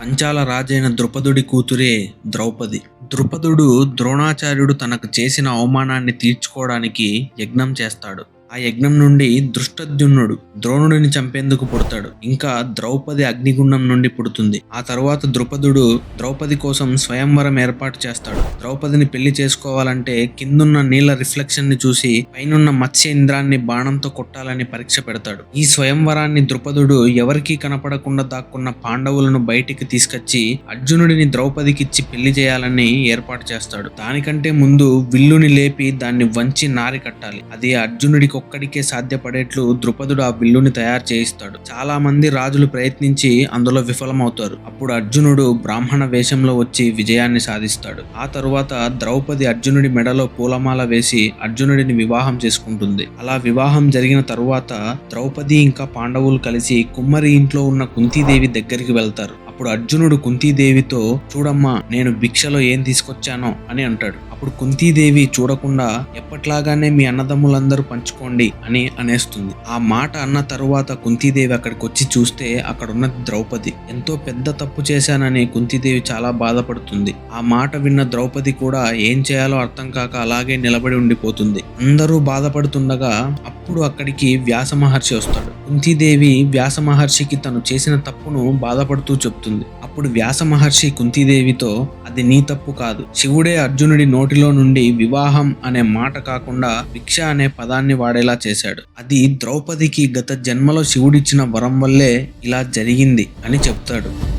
పంచాల రాజైన ద్రుపదుడి కూతురే ద్రౌపది. ద్రుపదుడు ద్రోణాచార్యుడు తనకు చేసిన అవమానాన్ని తీర్చుకోవడానికి యజ్ఞం చేస్తాడు. ఆ యజ్ఞం నుండి దృష్టద్యుమ్నుడు ద్రోణుడిని చంపేందుకు పుడతాడు. ఇంకా ద్రౌపది అగ్నిగుండం నుండి పుడుతుంది. ఆ తరువాత ద్రుపదుడు ద్రౌపది కోసం స్వయంవరం ఏర్పాటు చేస్తాడు. ద్రౌపదిని పెళ్ళి చేసుకోవాలంటే కిందున్న నీళ్ళ రిఫ్లెక్షన్ని చూసి పైనున్న మత్స్య ఇంద్రాన్ని బాణంతో కొట్టాలని పరీక్ష పెడతాడు. ఈ స్వయంవరాన్ని ద్రుపదుడు ఎవరికీ కనపడకుండా దాక్కున్న పాండవులను బయటికి తీసుకొచ్చి అర్జునుడిని ద్రౌపదికిచ్చి పెళ్ళి చేయాలని ఏర్పాటు చేస్తాడు. దానికంటే ముందు విల్లుని లేపి దాన్ని వంచి నారి కట్టాలి. అది అర్జునుడికి ఒక్కడికే సాధ్యపడేట్లు ద్రుపదుడు ఆ విల్లుని తయారు చేయిస్తాడు. చాలా మంది రాజులు ప్రయత్నించి అందులో విఫలమవుతారు. అప్పుడు అర్జునుడు బ్రాహ్మణ వేషంలో వచ్చి విజయాన్ని సాధిస్తాడు. ఆ తరువాత ద్రౌపది అర్జునుడి మెడలో పూలమాల వేసి అర్జునుడిని వివాహం చేసుకుంటుంది. అలా వివాహం జరిగిన తరువాత ద్రౌపది ఇంకా పాండవులు కలిసి కుమ్మరి ఇంట్లో ఉన్న కుంతీదేవి దగ్గరికి వెళ్తారు. అప్పుడు అర్జునుడు కుంతీదేవితో చూడమ్మా నేను భిక్షలో ఏం తీసుకొచ్చానో అని అంటాడు. అప్పుడు కుంతీదేవి చూడకుండా ఎప్పట్లాగానే మీ అన్నదమ్ములందరూ పంచుకోండి అని అనేస్తుంది. ఆ మాట అన్న తరువాత కుంతీదేవి అక్కడికి వచ్చి చూస్తే అక్కడ ఉన్న ద్రౌపది ఎంతో పెద్ద తప్పు చేశానని కుంతీదేవి చాలా బాధపడుతుంది. ఆ మాట విన్న ద్రౌపది కూడా ఏం చేయాలో అర్థం కాక అలాగే నిలబడి ఉండిపోతుంది. అందరూ బాధపడుతుండగా అప్పుడు అక్కడికి వ్యాస మహర్షి వస్తాడు. కుంతీదేవి వ్యాస మహర్షికి తను చేసిన తప్పును బాధపడుతూ చెప్తుంది. అప్పుడు వ్యాస మహర్షి కుంతీదేవితో అది నీ తప్పు కాదు. శివుడే అర్జునుడి నోటిలో నుండి వివాహం అనే మాట కాకుండా భిక్ష అనే పదాన్ని వాడేలా చేశాడు. అది ద్రౌపదికి గత జన్మలో శివుడిచ్చిన వరం వల్లే ఇలా జరిగింది అని చెప్తాడు.